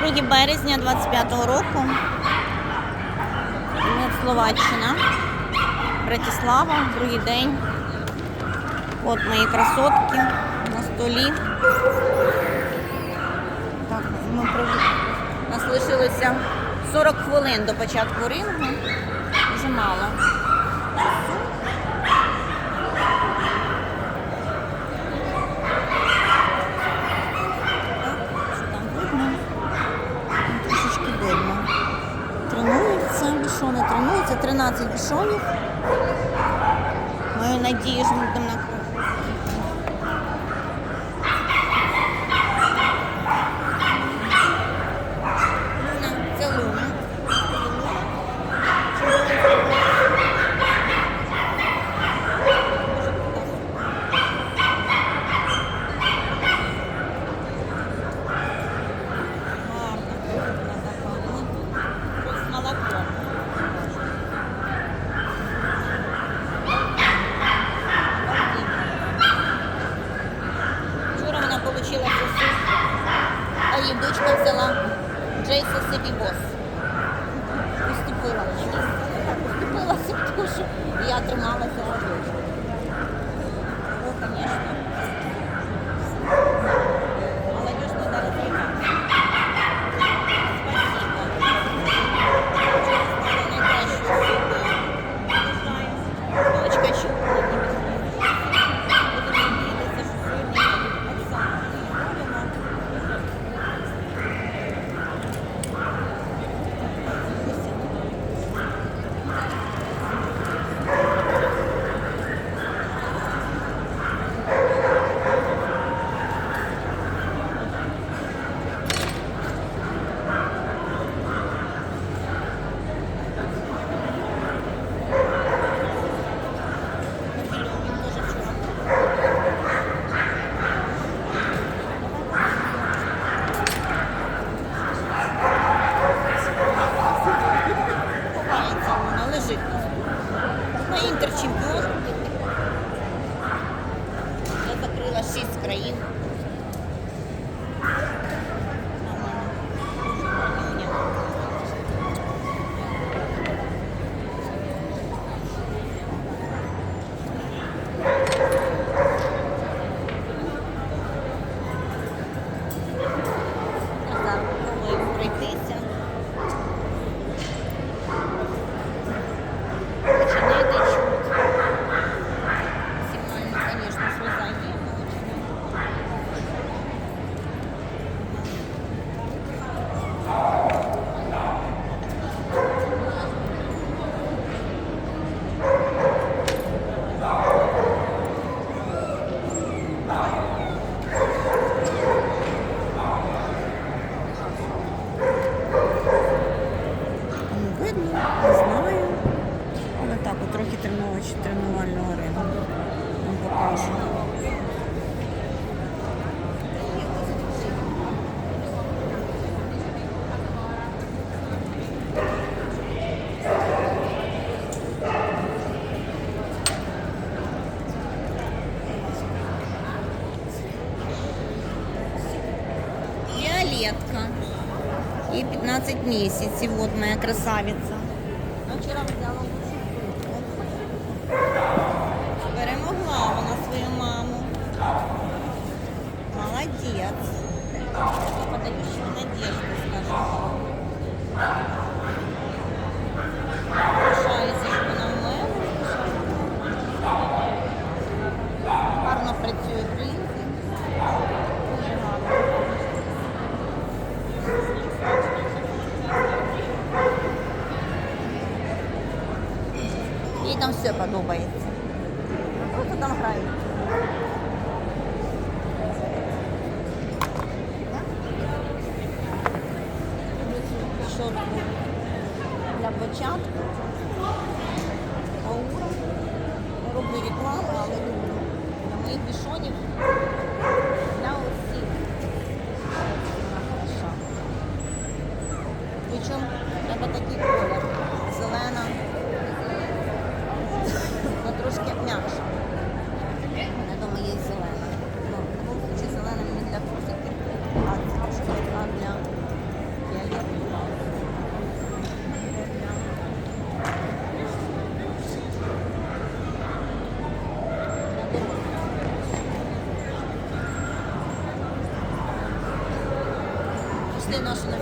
2 березня 25-го року. Словаччина, Братислава, другий день. От мої красотки на столі. Так, ми прив... Нас лишилося 40 хвилин до початку рингу. Дуже мало. вони тренуються, 13 бішонів. Маю надію, що ми будемо на на інтерчемпіон. Я закрила шість країн. і 15 місяців. От моя красавиця. Ну, вчора взяла Перемогла вона свою маму. Молодець. Подаючи надіжду, скажу. все подобається. Просто там грають. Пусти наші на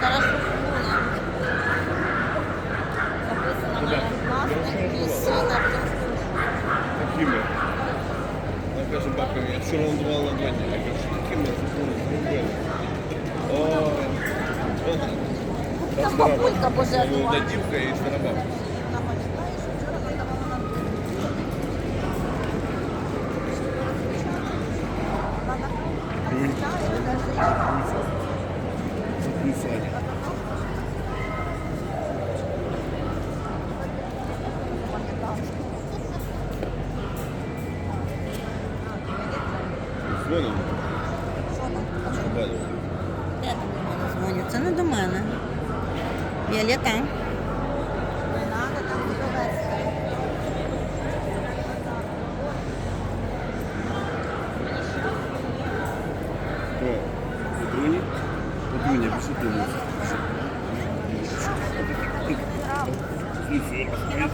Хорошо. дівка пожертвувала. Ну, да, дівка і старобабка. Thank you. família tá.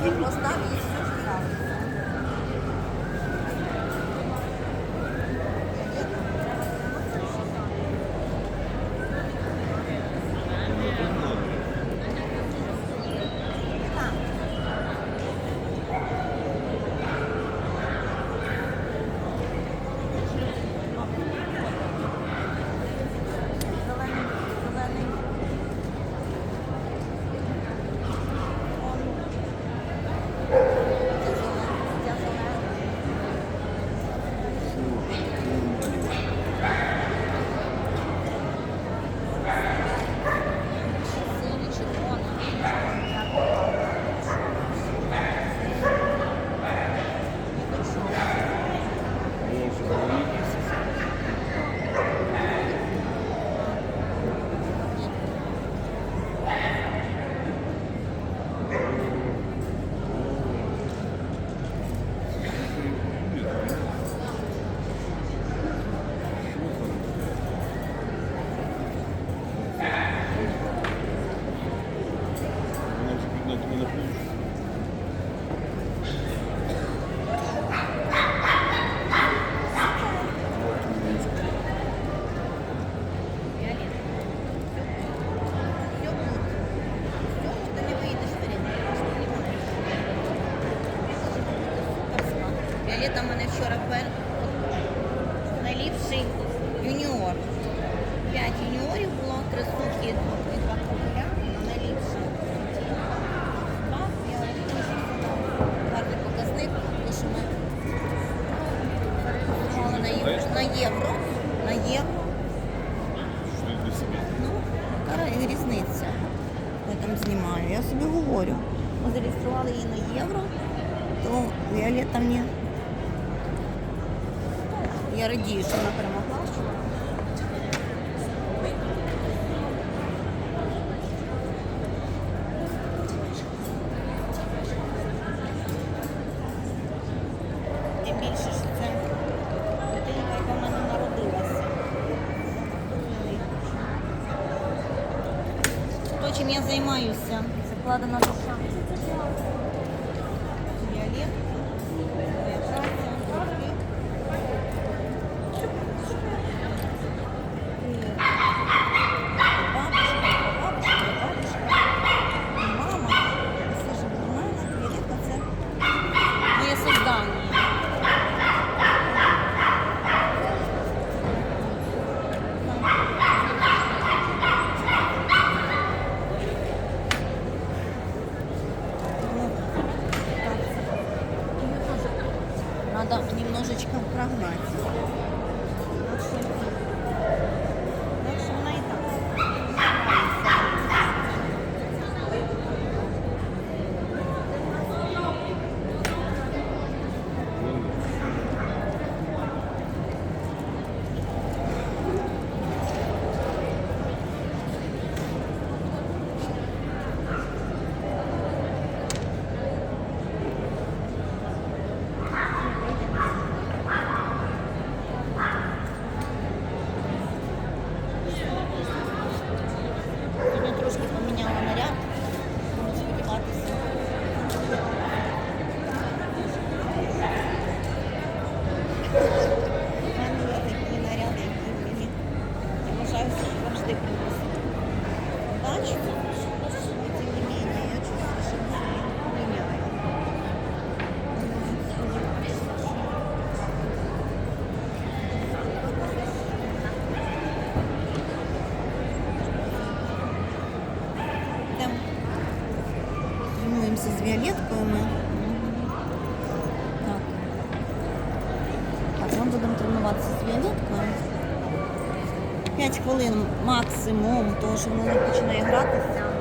Eu gosto da vida. євро. На євро. Ну, яка різниця. Я там знімаю. Я собі говорю. Ми зареєстрували її на євро, то Віолетта мені. Ну, я радію, що вона перемогла. займаюся. Закладена 5 хвилин максимум, тому що вона не починає гратися.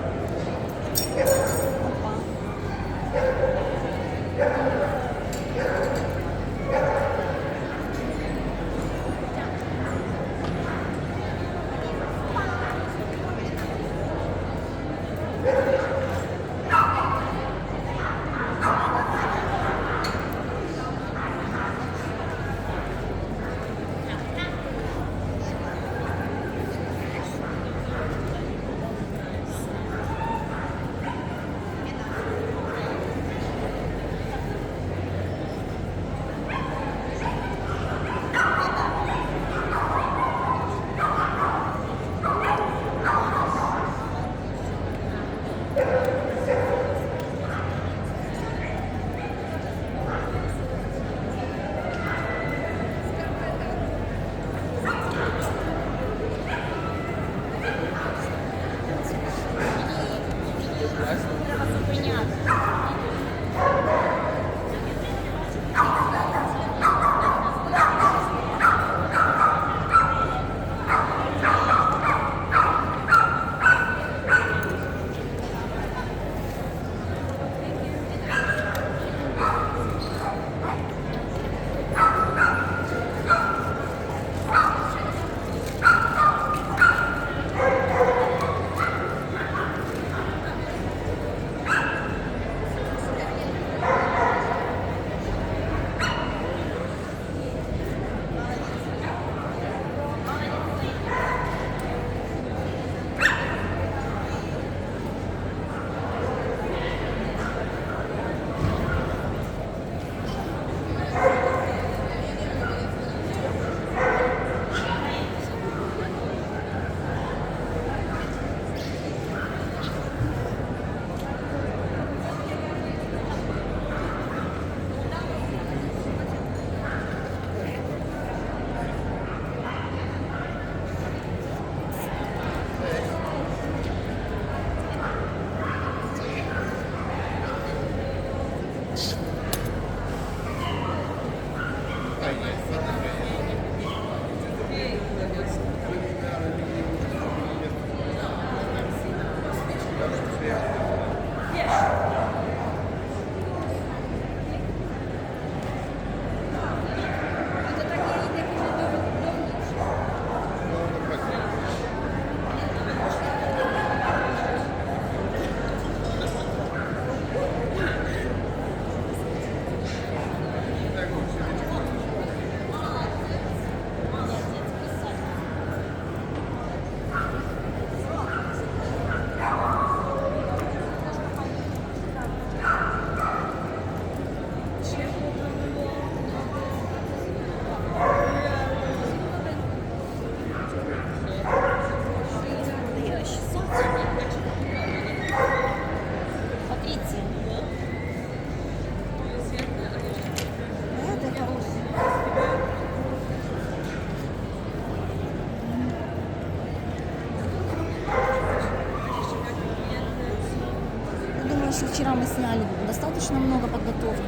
Что вчера мы сняли достаточно много подготовки,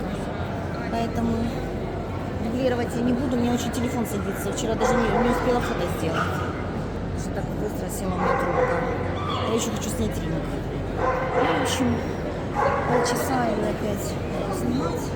поэтому дублировать я не буду, мне очень телефон садится. Вчера даже не, не успела фото сделать. Что так быстро села мне трубка. Я еще хочу снять ринг. Ну, в общем, полчаса и опять снимать.